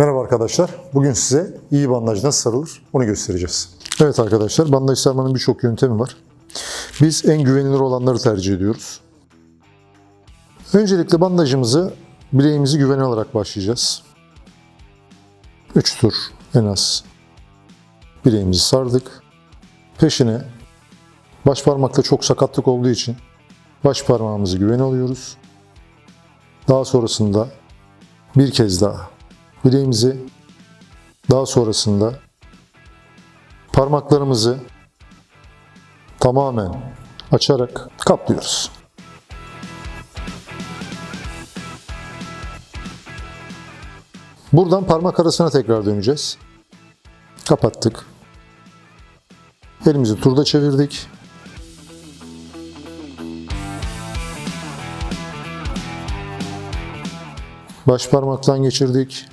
Merhaba arkadaşlar. Bugün size iyi bandaj nasıl sarılır onu göstereceğiz. Evet arkadaşlar bandaj sarmanın birçok yöntemi var. Biz en güvenilir olanları tercih ediyoruz. Öncelikle bandajımızı bileğimizi güvene alarak başlayacağız. 3 tur en az bileğimizi sardık. Peşine baş parmakta çok sakatlık olduğu için baş parmağımızı güvene alıyoruz. Daha sonrasında bir kez daha bileğimizi daha sonrasında parmaklarımızı tamamen açarak kaplıyoruz. Buradan parmak arasına tekrar döneceğiz. Kapattık. Elimizi turda çevirdik. Baş parmaktan geçirdik.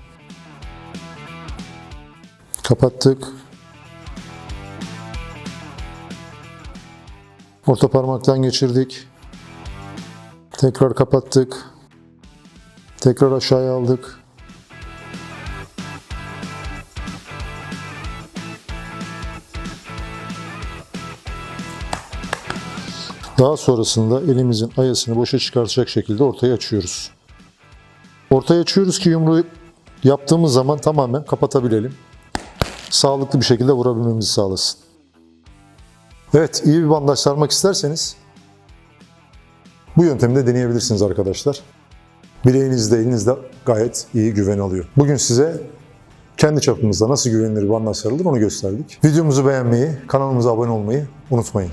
Kapattık. Orta parmaktan geçirdik. Tekrar kapattık. Tekrar aşağıya aldık. Daha sonrasında elimizin ayasını boşa çıkartacak şekilde ortaya açıyoruz. Ortaya açıyoruz ki yumruğu yaptığımız zaman tamamen kapatabilelim. Sağlıklı bir şekilde vurabilmemizi sağlasın. Evet, iyi bir bandaj sarmak isterseniz bu yöntemi de deneyebilirsiniz arkadaşlar. Bileğinizde, elinizde gayet iyi güven alıyor. Bugün size kendi çapımızda nasıl güvenilir bandaj sarılır onu gösterdik. Videomuzu beğenmeyi, kanalımıza abone olmayı unutmayın.